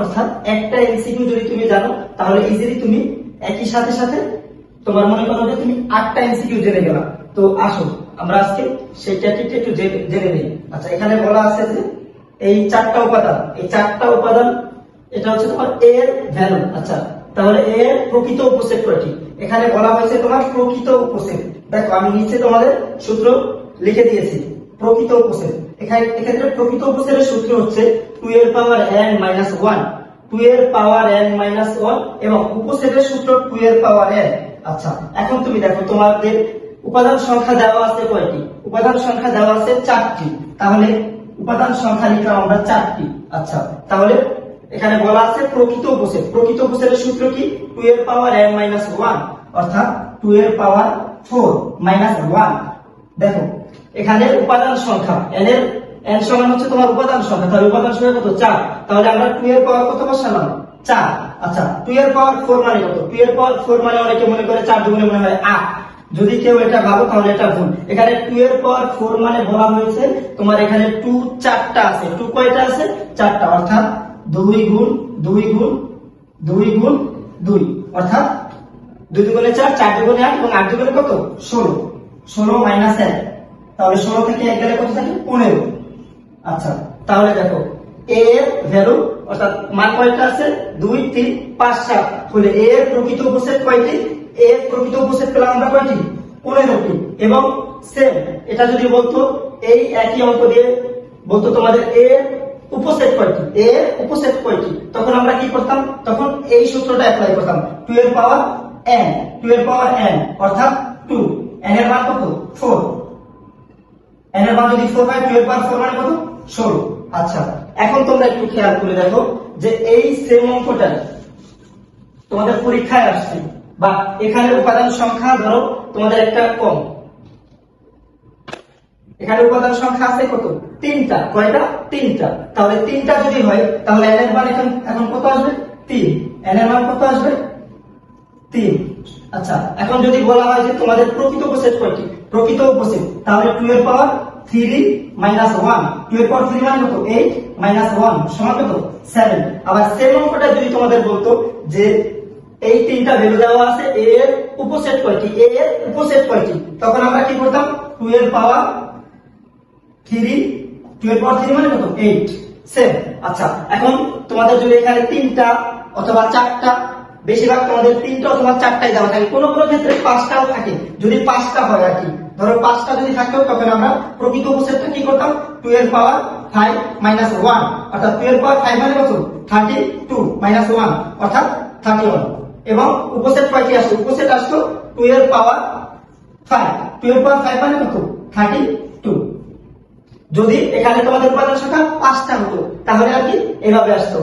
অর্থাৎ একটা এমসিকিউ যদি তুমি জানো, তাহলে ইজিলি তুমি একই সাথে সাথে তোমার মনে করো যে তুমি আটটা এমসিকিউ জেনে গেলা। তো আসো, আমরা আজকে সেই একটু জেনে নিই। আচ্ছা এখানে বলা আছে যে এই চারটা উপাদান, এই চারটা উপাদান, এটা হচ্ছে তোমার এর ভ্যালু আচ্ছা তাহলে এর প্রকৃত উপসেট কয়টি? এখানে বলা হয়েছে তোমার প্রকৃত উপসেট। দেখো, আমি নিচে তোমাদের সূত্র লিখে দিয়েছি। প্রকৃত উপসেট এখানে এক্ষেত্রে প্রকৃত উপসেটের সূত্র হচ্ছে টু এর power N minus one two এর পাওয়ার এন মাইনাস ওয়ান এবং উপসেটের সূত্র টু এর পাওয়ার এন আচ্ছা এখন তুমি দেখো, তোমাদের উপাদান সংখ্যা দেওয়া আছে কয়টি? উপাদান সংখ্যা দেওয়া আছে চারটি। তাহলে উপাদান সংখ্যা লিখলাম আমরা চারটি। আচ্ছা তাহলে এখানে বলা আছে প্রকৃত উপসেট প্রকৃত উপসেটের সূত্র কি? টু এর পাওয়ার এন মাইনাস ওয়ান অর্থাৎ টু এর পাওয়ার ফোর মাইনাস ওয়ান দেখো এখানে উপাদান সংখ্যা। N এর, n সমান হচ্ছে তোমার উপাদান সংখ্যা। তাহলে উপাদান সংখ্যা কত? চার। তাহলে আমরা টু এর পাওয়ার কত বসালাম? চার। আচ্ছা টু এর পাওয়ার ফোর মানে কত? টু এর পাওয়ার ফোর মানে অনেকে মনে করে চার দুগুণে মনে হয় আট। যদি কেউ এটা ভাবো, তাহলে এটা ভুল। এখানে টু এর পাওয়ার ফোর মানে বলা হয়েছে, তোমার এখানে টু চারটা আছে। টু কয়টা আছে? চারটা। অর্থাৎ দুই গুণ দুই গুণ দুই গুণ দুই। অর্থাৎ দুই দুগুণে চার চার দুগুণে আট, এবং আট দুগুণে কত? ষোলো। ষোলো মাইনাস এক। তাহলে ষোলো থেকে এক গেলে কত থাকে? পনেরো। আচ্ছা তাহলে দেখো এর ভ্যালু অর্থাৎ মান কয়টা আছে? দুই, তিন, পাঁচ, সাত। তাহলে এ এর প্রকৃত উপসেট কয়টি? এর প্রকৃত উপসেট পেলাম আমরা কয়টি? পনেরোটি। এবং সেম এটা যদি বলতো, এই একই অঙ্ক দিয়ে বলতো তোমাদের এ উপসেট কয়টি? এ উপসেট কয়টি? তখন আমরা কি করতাম? তখন এই সূত্রটা অ্যাপ্লাই করতাম। টু এর পাওয়ার এন টু এর পাওয়ার এন অর্থাৎ টু এন এর মান কত? ফোর এন এর মান যদি ফোর হয় টু এর পাওয়ার ফোর মানে কত? ষোলো। আচ্ছা এখন তোমরা একটু খেয়াল করে দেখো যে এই সেম অঙ্কটা তোমাদের পরীক্ষায় আসছে, বা এখানে উপাদান সংখ্যা ধরো তোমাদের একটা কম। এখানে উপাদান সংখ্যা আছে কত? তিনটা। কয়টা? তিনটা। তাহলে তিনটা যদি হয়, তাহলে এন এর মান এখন এখন কত আসবে? তিন। এন এর মান কত আসবে? তিন। আচ্ছা এখন যদি বলা হয় যে তোমাদের প্রকৃত উপসেট কয়টি? প্রকৃত উপসেট, তাহলে টু এর power three minus one two এর পাওয়ার থ্রি মানে কত এইট মাইনাস ওয়ান সমান কত সেভেন আবার সেম অঙ্কটা যদি তোমাদের বলতো, যে এই তিনটা ভ্যালু দেওয়া আছে এ এর উপসেট কয়টি এ এর উপসেট কয়টি তখন আমরা কি করতাম? টু এর পাওয়ার থ্রি টু এর পাওয়ার থ্রি মানে কত এইট সেম আচ্ছা এখন তোমাদের যদি এখানে তিনটা অথবা চারটা, বেশিরভাগ তোমাদের তিনটা অথবা চারটাই দেওয়া থাকে। কোনো কোনো ক্ষেত্রে পাঁচটাও থাকে। যদি পাঁচটা হয় আর কি ধরো পাঁচটা যদি থাকতো তখন আমরা প্রকৃত উপসেটটা কি করতাম? টু এর পাওয়ার ফাইভ মাইনাস ওয়ান অর্থাৎ টু এর পাওয়ার ফাইভ মানে কত? থার্টি টু মাইনাস ওয়ান অর্থাৎ থার্টি ওয়ান এবং উপসেট কয়টি আসতো উপসেট আসতো টু এর পাওয়ার ফাইভ টু এর পাওয়ার ফাইভ মানে কত? থার্টি টু যদি এখানে তোমাদের উপাদান সংখ্যা পাঁচটা হতো, তাহলে আর কি এভাবে আসতো।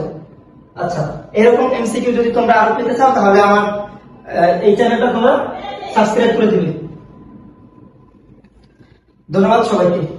আচ্ছা এরকম এমসিকিউ যদি তোমরা আরও পেতে চাও, তাহলে আমার এই চ্যানেলটা তোমরা সাবস্ক্রাইব করে দিবে। ধন্যবাদ সবাইকে